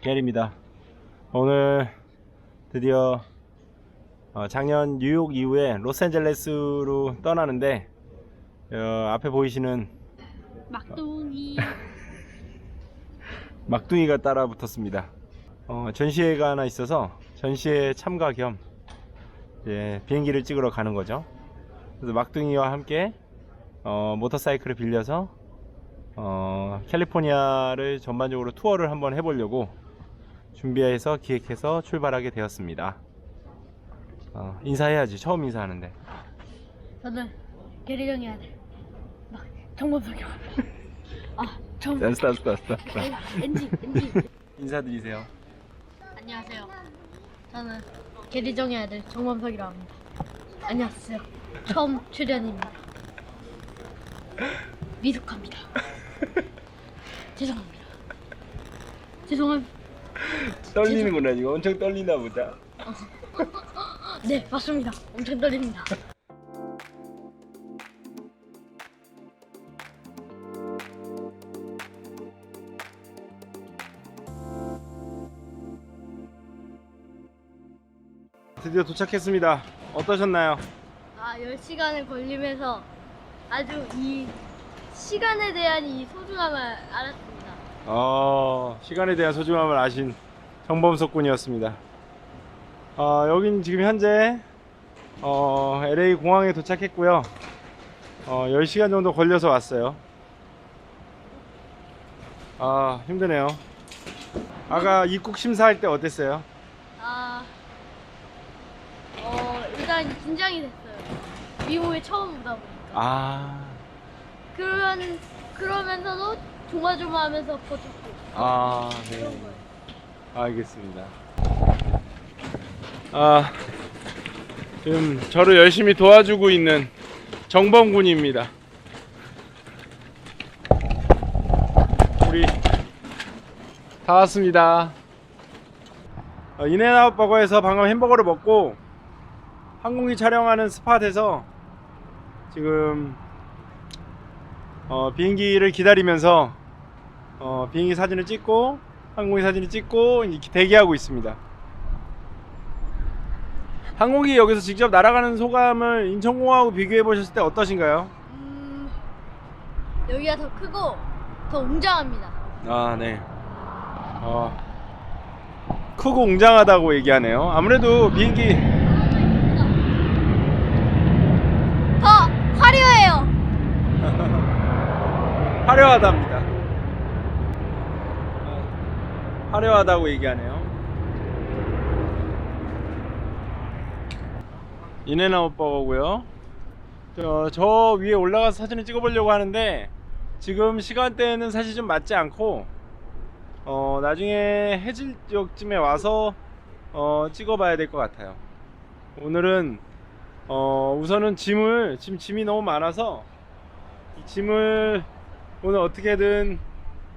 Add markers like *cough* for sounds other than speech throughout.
게리입니다. 오늘 드디어 어, 작년 뉴욕 이후에 로스앤젤레스로 떠나는데 어, 앞에 보이시는 막둥이 *laughs* 막둥이가 따라 붙었습니다. 어, 전시회가 하나 있어서 전시회 참가 겸 비행기를 찍으러 가는 거죠. 그래서 막둥이와 함께 어, 모터사이클을 빌려서 어, 캘리포니아를 전반적으로 투어를 한번 해보려고 준비해서 기획해서 출발하게 되었습니다. 어, 인사해야지. 처음 인사하는데. 저는 게리정이 아들 막 정범석이 아 정... 스타 스타 스타 NG NG 인사드리세요. 안녕하세요. 저는 게리정의 아들 정범석이라고 합니다. 안녕하세요. 처음 출연입니다. 미숙합니다. *laughs* 죄송합니다. 죄송합니다 떨리는구나 이거 엄청 떨리나 보다. 네 맞습니다 엄청 떨립니다 드디어 도착했습니다. 어떠셨나요? 아 10시간을 걸리면서 아주 이 시간에 대한 이 소중함을 알았습니다 어, 시간에 대한 소중함을 아신 정범석 군이었습니다. 어, 여긴 지금 현재 어, LA 공항에 도착했고요. 어, 10시간 정도 걸려서 왔어요. 아, 힘드네요. 아까 입국 심사할 때 어땠어요? 아, 어, 일단 긴장이 됐어요. 미국에 처음 오다 보니까. 아, 그러면, 그러면서도 조마조마하면서 버텼고. 아, 네. 그런 거예요. 알겠습니다. 아, 지금 저를 열심히 도와주고 있는 정범군입니다. 우리 다 왔습니다. 어, 인앤아웃 버거에서 방금 햄버거를 먹고 항공기 촬영하는 스팟에서 지금 어, 비행기를 기다리면서 어, 비행기 사진을 찍고 항공기 사진을 찍고 이렇게 대기하고 있습니다. 항공기 여기서 직접 날아가는 소감을 인천공항하고 비교해 보셨을 때 어떠신가요? 음, 여기가 더 크고 더 웅장합니다. 아, 네. 어, 크고 웅장하다고 얘기하네요. 아무래도 비행기 더 화려해요. 화려하답니다. 어, 화려하다고 얘기하네요. 인앤아웃 버거고요. 저, 저 위에 올라가서 사진을 찍어보려고 하는데 지금 시간대는 사실 좀 맞지 않고 어, 나중에 해질 지역쯤에 와서 어, 찍어봐야 될 것 같아요. 오늘은 어, 우선은 짐을 지금 짐이 너무 많아서 이 짐을 오늘 어떻게든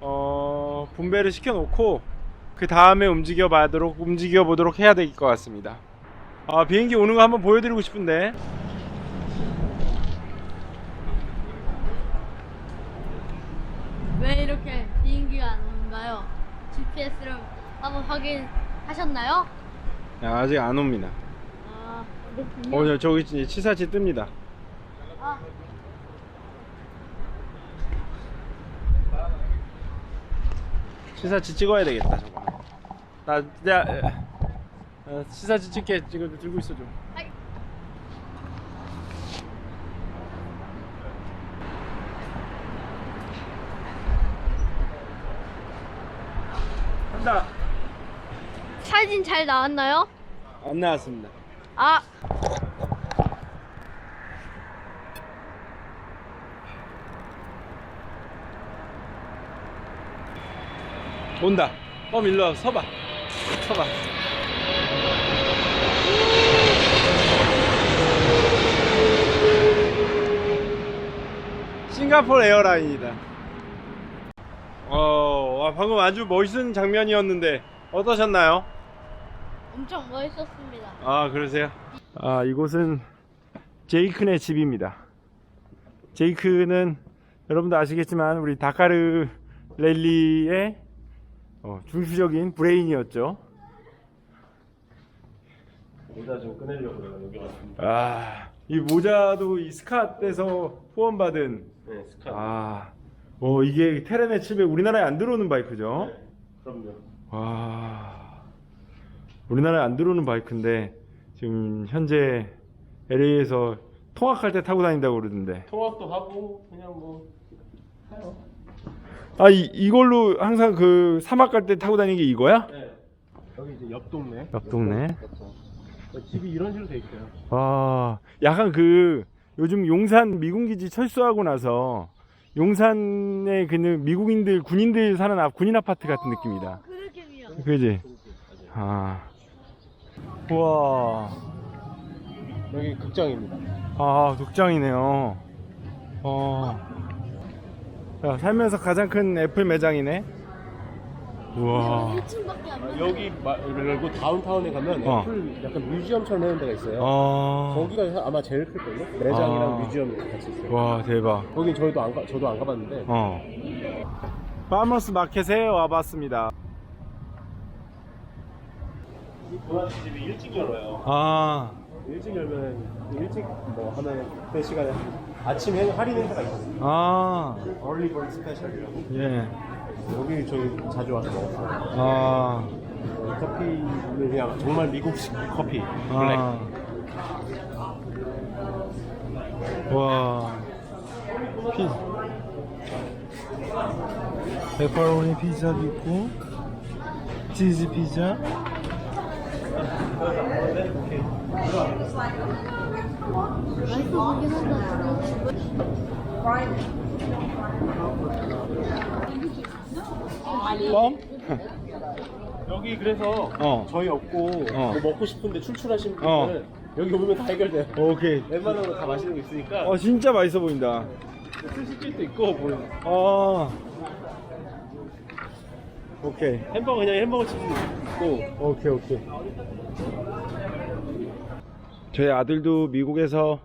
어, 분배를 시켜놓고 그 다음에 움직여 봐도록 움직여 보도록 해야 될 것 같습니다. 아 비행기 오는 거 한번 보여드리고 싶은데 왜 이렇게 비행기가 안 오는가요? GPS를 한번 확인하셨나요? 야, 아직 안 옵니다. 아, 그렇군요. 어 저- 저기 이제 치사치 뜹니다. 아, 치사치 찍어야 되겠다 저거. 나 야, 어, 치사치 찍게 지금 들고 있어 좀. 아이. 한다. 사진 잘 나왔나요? 안 나왔습니다. 아, 온다. 어 일로 와 서봐. 서봐. 싱가포르 에어라인이다. 어, 와, 방금 아주 멋있는 장면이었는데 어떠셨나요? 엄청 멋있었습니다. 아, 그러세요? 아, 이곳은 제이크네 집입니다. 제이크는 여러분도 아시겠지만 우리 다카르 랠리의 어, 중추적인 브레인이었죠. 모자 좀 꺼내려고 내가 여기 왔습니다. 아, 이 모자도 이 스캇에서 후원받은 네, 스카. 아, 어 이게 테레네 700 우리나라에 안 들어오는 바이크죠? 네, 그럼요. 와, 우리나라에 안 들어오는 바이크인데 지금 현재 LA에서 통학할 때 타고 다닌다고 그러던데. 통학도 하고 그냥 뭐 해요. 아, 이, 이걸로 항상 그 사막 갈 때 타고 다니는 게 이거야? 네. 여기 이제 옆 동네. 옆 동네. 옆 동네. 집이 이런 식으로 돼 있어요. 아, 약간 그 요즘 용산 미군기지 철수하고 나서 용산에 그 미국인들 군인들 사는 앞 군인 아파트 같은 느낌이다. 그 느낌이야. 그지? 아, 우와, 여기 극장입니다. 아 독장이네요. 어, 야, 살면서 가장 큰 애플 매장이네. 우와. 1층밖에 안 돼. 여기 말고 다운타운에 가면 어. 애플 약간 뮤지엄처럼 해놓은 데가 있어요. 아, 거기가 아마 제일 클걸요? 매장이랑 아. 뮤지엄이 같이 있어요. 와 대박. 거긴 저희도 안 가, 저도 안 가봤는데 어. 파머스 마켓에 와봤습니다. 이 도넛집이 일찍 열어요. 아, 일찍 열면 일찍 뭐 하면 그 시간에 아침 에 할인 행사가 있어요. 아, 얼리버드 스페셜이라고. 예, 여기 저희 자주 와서 먹었어요. 아, 어, 커피는 그냥 정말 미국식 커피. 블랙. 아. 와, 피, 페퍼로니 피자도 있고, 치즈 피자. 맛있어 보긴 한다. 껌? 여기 그래서 어. 저희 없고 어. 뭐 먹고 싶은데 출출하신 어. 분들은 여기 오면 다 해결돼요. 오케이. 웬만하면 다 맛있는 거 있으니까 어, 진짜 맛있어 보인다. 스시집도 있고 뭐 아, 오케이. 햄버거 그냥 햄버거 집도 있고. 오케이 오케이. 저희 아들도 미국에서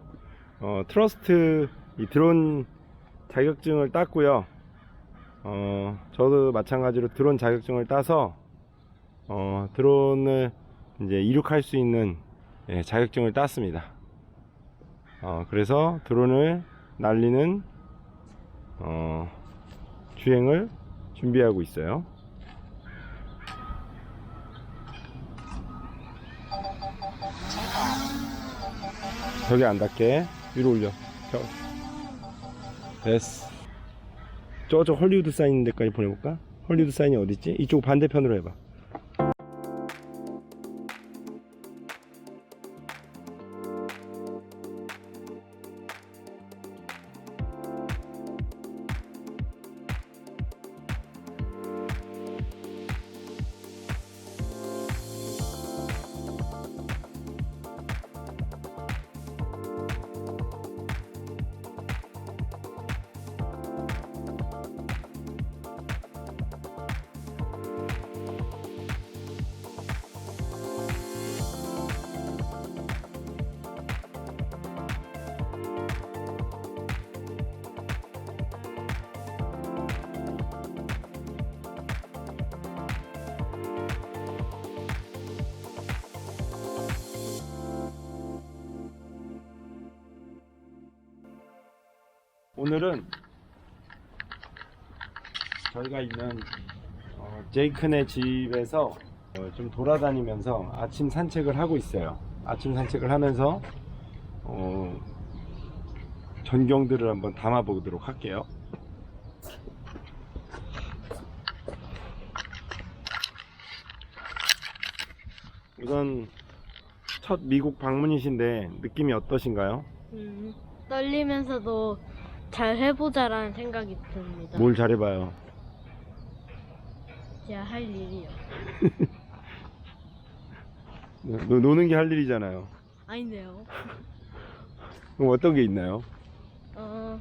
어, 트러스트 이 드론 자격증을 땄고요. 어, 저도 마찬가지로 드론 자격증을 따서 어, 드론을 이제 이륙할 수 있는 예, 자격증을 땄습니다. 어, 그래서 드론을 날리는 어, 주행을 준비하고 있어요 벽에 안 닿게 위로 올려 저. 됐어 저저 헐리우드 사인 데까지 보내볼까? 헐리우드 사인이 어딨지? 이쪽 반대편으로 해봐 오늘은 저희가 있는 어, 제이큰의 집에서 어, 좀 돌아다니면서 아침 산책을 하고 있어요. 아침 산책을 하면서 어, 전경들을 한번 담아보도록 할게요. 우선 첫 미국 방문이신데 느낌이 어떠신가요? 음, 떨리면서도 잘 해보자라는 생각이 듭니다. 뭘 잘해봐요. 제가 할 일이요. *laughs* 노, 노는 게 할 일이잖아요. 아니네요. 그럼 어떤 게 있나요? 어,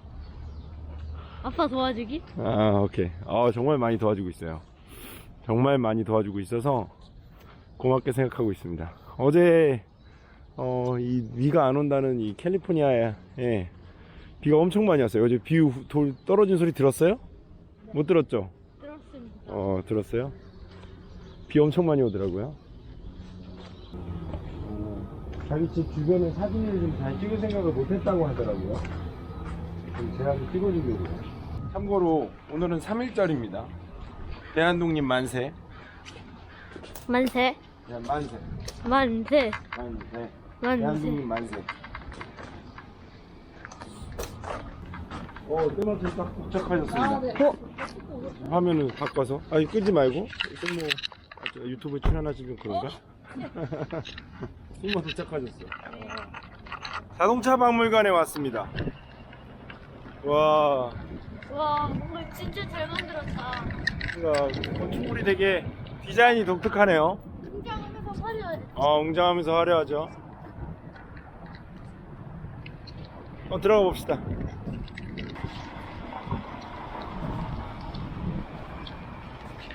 아빠 도와주기? 아, 오케이. 아, 정말 많이 도와주고 있어요. 정말 많이 도와주고 있어서 고맙게 생각하고 있습니다. 어제 어, 이 비가 안 온다는 이 캘리포니아에 예, 비가 엄청 많이 왔어요. 어제 비 후- 돌 떨어진 소리 들었어요? 못 들었죠? 들었습니다. 어, 들었어요? 비 엄청 많이 오더라고요. 자기 집 주변에 사진을 좀 잘 찍을 생각을 못 했다고 하더라고요. 그럼 제가 좀 찍어주려고. 참고로 오늘은 3일절입니다. 대한독립 만세. 만세. 그냥 만세. 만세. 만세. 만세. 대한독립 만세. 어, 때마침 딱 도착하셨습니다. 어? 화면을 바꿔서 아니 끄지 말고 좀 뭐, 아, 저 유튜브에 출연하시면 그런가? 숨어 도착하셨어 자동차 박물관에 왔습니다 와 와, 뭔가 진짜 잘 만들었다. 뭔가 건축물이 되게 디자인이 독특하네요 등장하면서 화려해. 어 웅장하면서 화려하죠 어 들어가 봅시다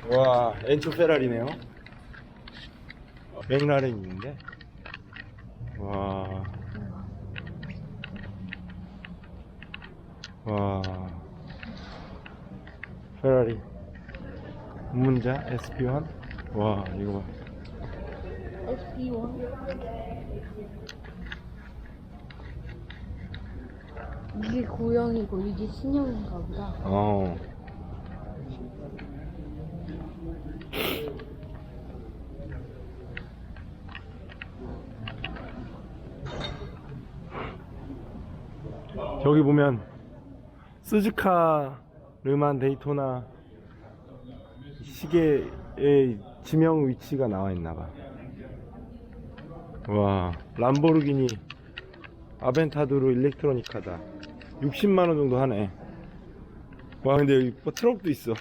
와 엔초 페라리네요 어, 맥라렌 있는데 와. 와. 페라리. 문자 SP1. 와, 이거 봐. SB1. 이게 고형이고 이게 신형인가 보다. 어. 저기 보면 스즈카, 르만, 데이토나 시계의 지명 위치가 나와 있나 봐. 와, 람보르기니 아벤타도르 일렉트로니카다. 60만 원 정도 하네. 와 근데 여기 뭐 트럭도 있어.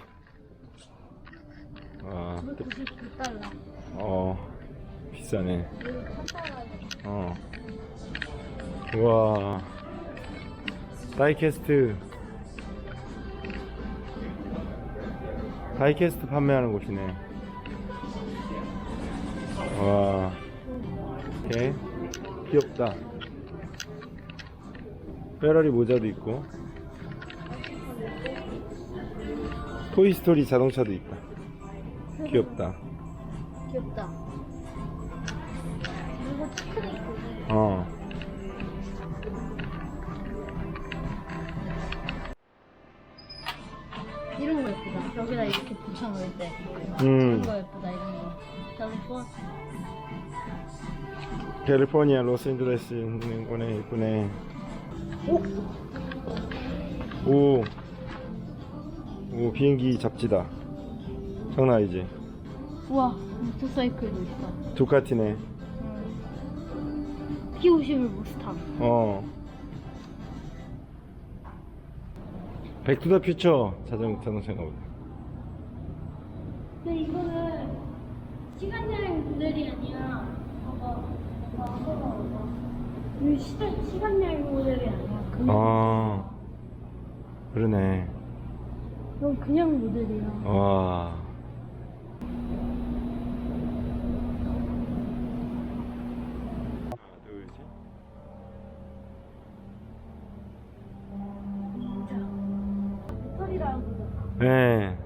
와, 999달러. 어 비싸네. 이거 1000달러. 어. 와. 다이캐스트. 다이캐스트 판매하는 곳이네. 와. 오케이. 귀엽다. 페라리 모자도 있고. 토이스토리 자동차도 있다. 귀엽다. 귀엽다. 이거 체크도 있고. 어. 붙여놓을 때. 음. 이런 거 예쁘다, 이런 거. 캘리포 캘리포니아 로스앤젤레스 거네 이쁘네 오. 오 비행기 잡지다 장난 아니지 우와, 모터사이클도 있어. 두카티네 응. P51 모스탕. 어 백투더 퓨처 자전 자동차가 보다 근데 이거는 시간 여행 모델이 아니야. 봐봐. 봐봐. 봐봐. 이거 시간, 시간 여행 모델이 아니야. 그냥. 아 그러네 이건 그냥 모델이야. 와 하나 둘셋 진짜. 배터리랑 거잖아. 네.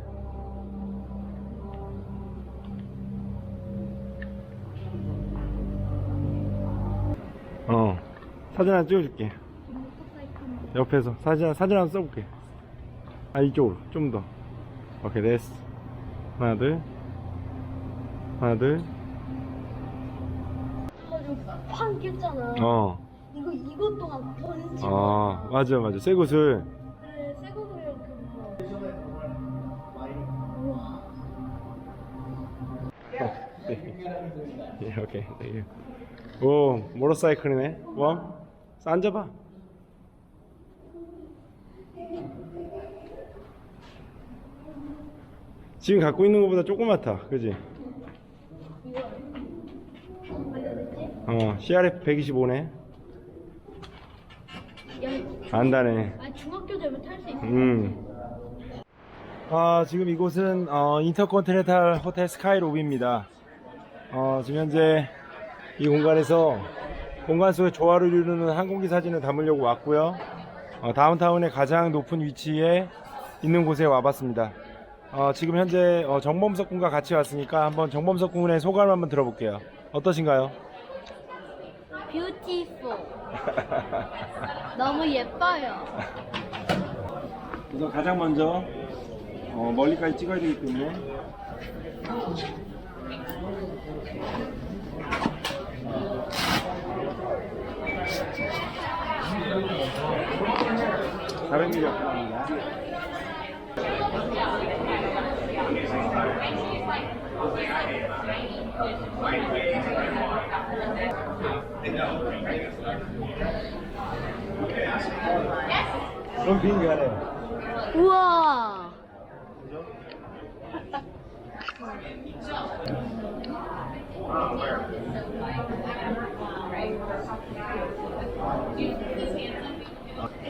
사진 하나 찍어줄게. 옆에서 사진 사진 한번 써볼게. 아 이쪽으로 좀 더. 오케이 됐어. 하나 둘. 하나 둘. 가지고 쾅 꼈잖아. 어. 이거 이것 동안 던지고. 아 맞아 맞아. 새 곳을. 그래. 우와. *laughs* 예, 오케이. 땡큐. 오 모터사이클이네. 뭐? 앉아봐. 지금 갖고 있는 것보다 조그맣다. 그지? 어, CRF 125네. 야, 안다네. 아 중학교 되면 탈 수 있어. 음. 아, 지금 이곳은 어, 인터컨티넨탈 호텔 스카이로비입니다. 어, 지금 현재 이 공간에서 공간 속에 조화를 이루는 항공기 사진을 담으려고 왔고요. 어, 다운타운의 가장 높은 위치에 있는 곳에 와봤습니다. 어, 지금 현재 어, 정범석 군과 같이 왔으니까 한번 정범석 군의 소감 한번 들어볼게요. 어떠신가요? 뷰티풀. *laughs* 너무 예뻐요. 우선 가장 먼저 어, 멀리까지 찍어야 되기 때문에 다른 미력 합니다. 그럼 비행기 가네요. 우와.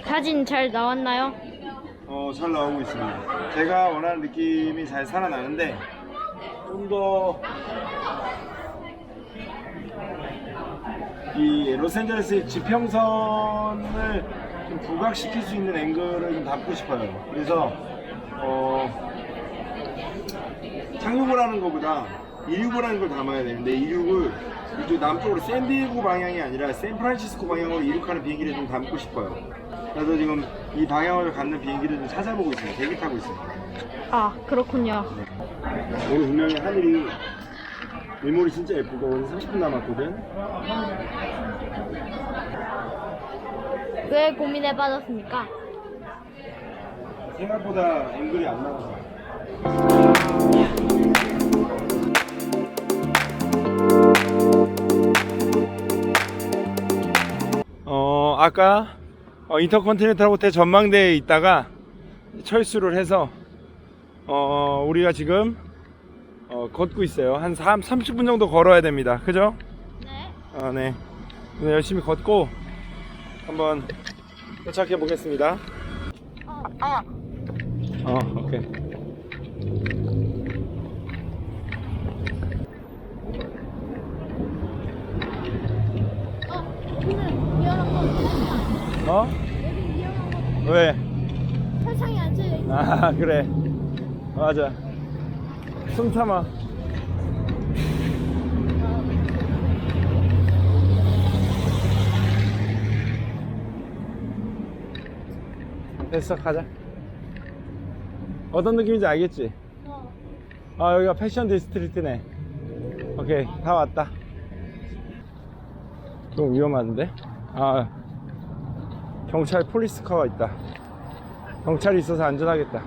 사진 잘 나왔나요? 어, 잘 나오고 있습니다. 제가 원하는 느낌이 잘 살아나는데 좀 더 이 로스앤젤레스의 지평선을 좀 부각시킬 수 있는 앵글을 좀 담고 싶어요. 그래서 어, 착륙을 하는 것보다 이륙을 하는 걸 담아야 되는데 이륙을 이쪽 남쪽으로 샌디에고 방향이 아니라 샌프란시스코 방향으로 이륙하는 비행기를 좀 담고 싶어요. 그래서 지금 이 방향을 갖는 비행기를 좀 찾아보고 있어요. 대기 타고 있어요. 아 그렇군요. 오늘 분명히 하늘이 일몰이 진짜 예쁘고 오늘 30분 남았거든. 왜 고민에 빠졌습니까? 생각보다 앵글이 안 나와서. 아까 어, 인터컨티넨탈 호텔 전망대에 있다가 철수를 해서 어 우리가 지금 어, 걷고 있어요. 한 3, 30분 정도 걸어야 됩니다. 그죠? 네. 아, 네. 오늘 열심히 걷고 한번 도착해 보겠습니다. 어, 어, 오케이. 어, 근데 위험한 거 어? 여기 위험한 거 왜? 세상에 앉아 있는 아, 그래. 맞아. 숨 참아. 됐어, 가자. 어떤 느낌인지 알겠지? 거. 아, 여기가 패션 디스트리트네. 오케이, 다 왔다. 좀 위험한데? 아, 경찰 폴리스카가 있다. 경찰이 있어서 안전하겠다.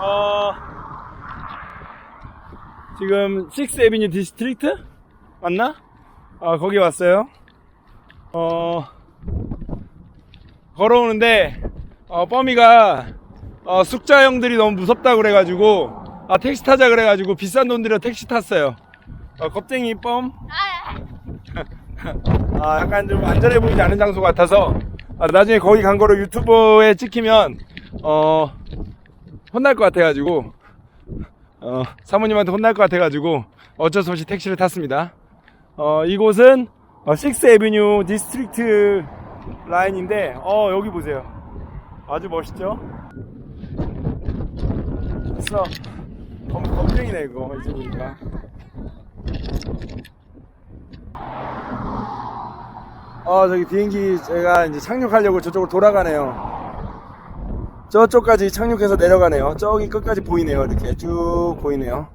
어, 지금 6 에비뉴 디스트릭트? 맞나? 아, 거기 왔어요. 어, 걸어오는데, 어, 뻐미가, 어, 숙자 형들이 너무 무섭다 그래가지고, 아, 택시 타자 그래가지고 비싼 돈 들여 택시 탔어요. 어, 겁쟁이 뻔. 아, 약간 좀 안전해 보이지 않은 장소 같아서, 아, 나중에 거기 간 거를 유튜브에 찍히면, 어, 혼날 것 같아가지고 어, 사모님한테 혼날 것 같아가지고 어쩔 수 없이 택시를 탔습니다. 어, 이곳은 어, 6 에비뉴 디스트릭트 라인인데 어 여기 보세요. 아주 멋있죠? 됐어. 검, 검증이네 이거 이제 보니까. 어 저기 비행기 제가 이제 착륙하려고 저쪽으로 돌아가네요. 저쪽까지 착륙해서 내려가네요. 저기 끝까지 보이네요. 이렇게 쭉 보이네요.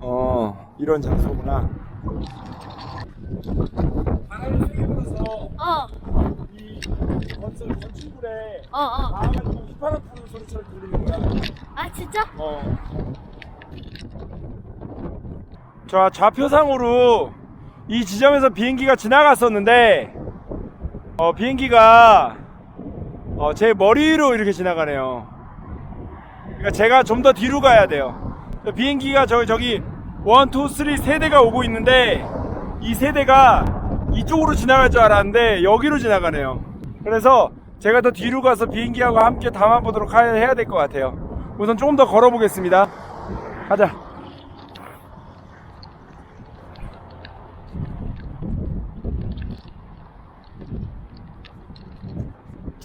어, 이런 장소구나. 바람이 세게 불어서 어, 이 건설 건축물에 어, 어. 나와가지고 휘파람 부는 소리처럼 들리는 거야. 아 진짜? 어. 자, 좌표상으로 이 지점에서 비행기가 지나갔었는데, 어, 비행기가, 어, 제 머리 위로 이렇게 지나가네요. 그러니까 제가 좀 더 뒤로 가야 돼요. 비행기가 저, 저기, 원, 투, 쓰리 세 대가 오고 있는데, 이 세대가 이쪽으로 지나갈 줄 알았는데 여기로 지나가네요. 그래서 제가 더 뒤로 가서 비행기하고 함께 담아보도록 하- 해야 될 것 같아요. 우선 조금 더 걸어보겠습니다. 가자.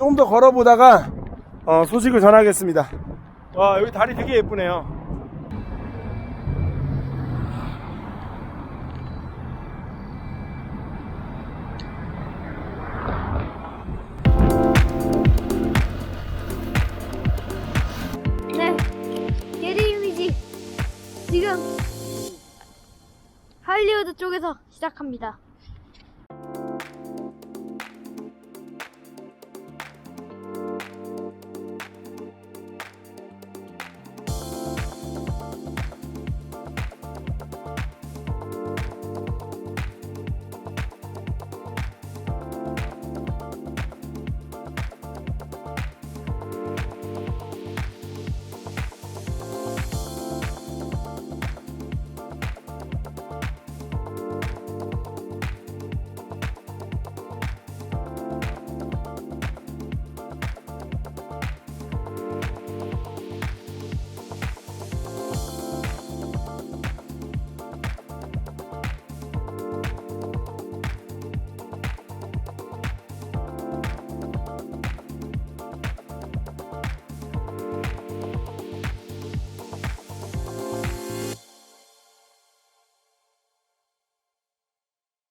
조금 더 걸어보다가 어, 소식을 전하겠습니다. 와 여기 다리 되게 예쁘네요. 네, 게리 이미지 지금 할리우드 쪽에서 시작합니다.